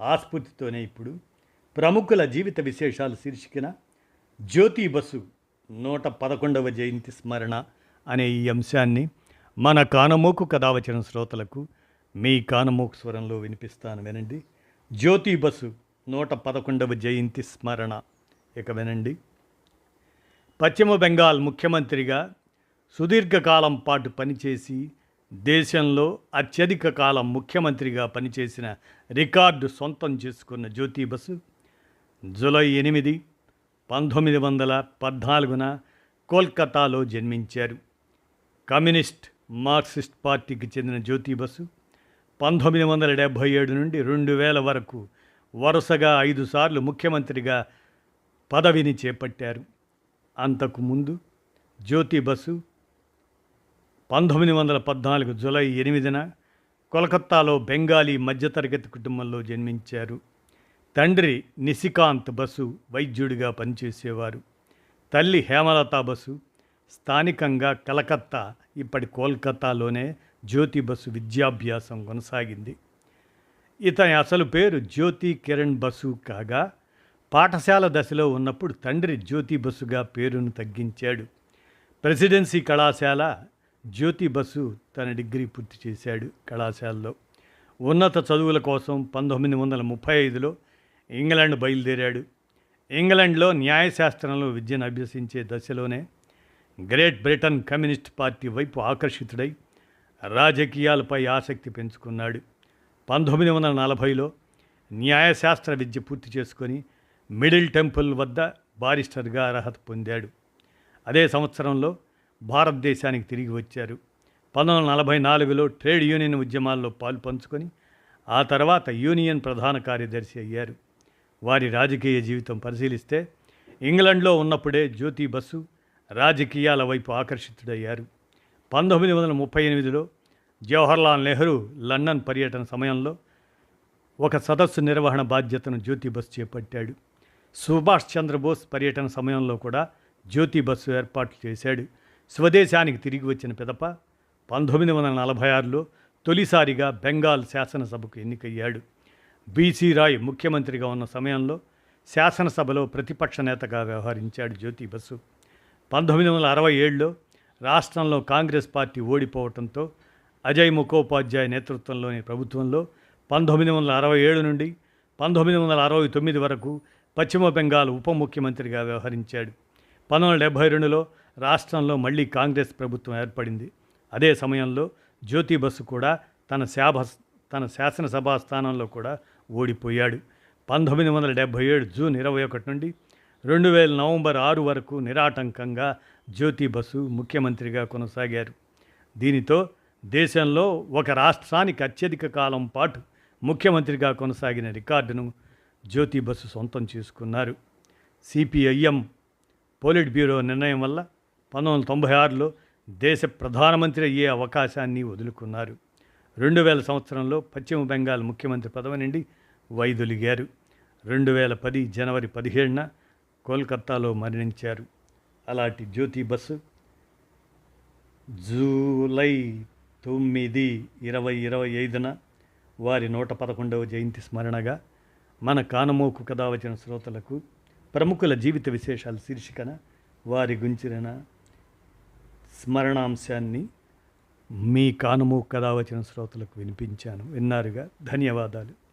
ఆస్ఫూర్తితోనే ఇప్పుడు ప్రముఖుల జీవిత విశేషాలు శీర్షికన జ్యోతి బసు నూట పదకొండవ జయంతి స్మరణ అనే ఈ అంశాన్ని మన కానమోకు కథావచన శ్రోతలకు మీ కానమోకు స్వరంలో వినిపిస్తాను వినండి. జ్యోతి బసు నూట పదకొండవ జయంతి స్మరణ. ఇక వినండి. పశ్చిమ బెంగాల్ ముఖ్యమంత్రిగా సుదీర్ఘకాలం పాటు పనిచేసి దేశంలో అత్యధిక కాలం ముఖ్యమంత్రిగా పనిచేసిన రికార్డు సొంతం చేసుకున్న జ్యోతి బసు జూలై ఎనిమిది పంతొమ్మిది వందల పద్నాలుగున కోల్కతాలో జన్మించారు. కమ్యూనిస్ట్ మార్క్సిస్ట్ పార్టీకి చెందిన జ్యోతి బసు పంతొమ్మిది వందల డెబ్భై ఏడు నుండి రెండు వేల వరకు వరుసగా ఐదు సార్లు ముఖ్యమంత్రిగా పదవిని చేపట్టారు. అంతకు ముందు జ్యోతి బసు పంతొమ్మిది వందల పద్నాలుగు జూలై ఎనిమిదిన కోలకత్తాలో బెంగాలీ మధ్యతరగతి కుటుంబంలో జన్మించారు. తండ్రి నిశికాంత్ బసు వైద్యుడిగా పనిచేసేవారు. తల్లి హేమలత బసు స్థానికంగా కలకత్తా ఇప్పటి కోల్కతాలోనే జ్యోతి బసు విద్యాభ్యాసం కొనసాగింది. ఇతని అసలు పేరు జ్యోతి కిరణ్ బసు కాగా పాఠశాల దశలో ఉన్నప్పుడు తండ్రి జ్యోతి బసుగా పేరును తగ్గించాడు. ప్రెసిడెన్సీ కళాశాల జ్యోతి బసు తన డిగ్రీ పూర్తి చేశాడు కళాశాలలో. ఉన్నత చదువుల కోసం పంతొమ్మిది వందల ముప్పై ఐదులో ఇంగ్లాండ్ బయలుదేరాడు. ఇంగ్లాండ్లో న్యాయశాస్త్రంలో విద్యను అభ్యసించే దశలోనే గ్రేట్ బ్రిటన్ కమ్యూనిస్ట్ పార్టీ వైపు ఆకర్షితుడై రాజకీయాలపై ఆసక్తి పెంచుకున్నాడు. పంతొమ్మిది వందల నలభైలో న్యాయశాస్త్ర విద్య పూర్తి చేసుకొని మిడిల్ టెంపుల్ వద్ద బారిస్టర్గా అర్హత పొందాడు. అదే సంవత్సరంలో భారతదేశానికి తిరిగి వచ్చారు. పంతొమ్మిది వందల నలభై నాలుగులో ట్రేడ్ యూనియన్ ఉద్యమాల్లో పాలు పంచుకొని ఆ తర్వాత యూనియన్ ప్రధాన కార్యదర్శి అయ్యారు. వారి రాజకీయ జీవితం పరిశీలిస్తే ఇంగ్లండ్లో ఉన్నప్పుడే జ్యోతి బస్సు రాజకీయాల వైపు ఆకర్షితుడయ్యారు. పంతొమ్మిది వందల ముప్పై ఎనిమిదిలో జవహర్లాల్ నెహ్రూ లండన్ పర్యటన సమయంలో ఒక సదస్సు నిర్వహణ బాధ్యతను జ్యోతి బస్ చేపట్టాడు. సుభాష్ చంద్రబోస్ పర్యటన సమయంలో కూడా జ్యోతి బస్సు ఏర్పాట్లు చేశాడు. స్వదేశానికి తిరిగి వచ్చిన పిదప పంతొమ్మిది వందల నలభై ఆరులో తొలిసారిగా బెంగాల్ శాసనసభకు ఎన్నికయ్యాడు. బీసీ రాయ్ ముఖ్యమంత్రిగా ఉన్న సమయంలో శాసనసభలో ప్రతిపక్ష నేతగా వ్యవహరించాడు జ్యోతి బసు పంతొమ్మిది వందల అరవై ఏడులో రాష్ట్రంలో కాంగ్రెస్ పార్టీ ఓడిపోవడంతో అజయ్ ముఖోపాధ్యాయ నేతృత్వంలోని ప్రభుత్వంలో పంతొమ్మిది వందల అరవై ఏడు నుండి పంతొమ్మిది వందల అరవై తొమ్మిది వరకు పశ్చిమ బెంగాల్ ఉప ముఖ్యమంత్రిగా వ్యవహరించాడు. పంతొమ్మిది వందల డెబ్భై రెండులో రాష్ట్రంలో మళ్ళీ కాంగ్రెస్ ప్రభుత్వం ఏర్పడింది. అదే సమయంలో జ్యోతి బస్సు కూడా తన శాభ తన శాసనసభా స్థానంలో కూడా ఓడిపోయాడు. పంతొమ్మిది వందల డెబ్భై ఏడు జూన్ ఇరవై ఒకటి నుండి రెండు వేల నవంబర్ ఆరు వరకు నిరాటంకంగా జ్యోతి బసు ముఖ్యమంత్రిగా కొనసాగారు. దీనితో దేశంలో ఒక రాష్ట్రానికి అత్యధిక కాలం పాటు ముఖ్యమంత్రిగా కొనసాగిన రికార్డును జ్యోతి బసు సొంతం చేసుకున్నారు. సిపిఐఎం పోలిట్ బ్యూరో నిర్ణయం వల్ల పంతొమ్మిది వందల తొంభై ఆరులో దేశ ప్రధానమంత్రి అయ్యే అవకాశాన్ని వదులుకున్నారు. రెండు వేల సంవత్సరంలో పశ్చిమ బెంగాల్ ముఖ్యమంత్రి పదవి నుండి వైదొలిగారు. రెండు వేల పది జనవరి పదిహేడున కోల్కత్తాలో మరణించారు. అలాంటి జ్యోతి బస్సు జూలై తొమ్మిది ఇరవై ఇరవై ఐదున వారి నూట పదకొండవ జయంతి స్మరణగా మన కానమోకు కథ వచ్చిన శ్రోతలకు ప్రముఖుల జీవిత విశేషాలు శీర్షికన వారి గుంచిన స్మరణాంశాన్ని మీ కానమోకు కథ వచ్చిన శ్రోతలకు వినిపించాను. విన్నారుగా? ధన్యవాదాలు.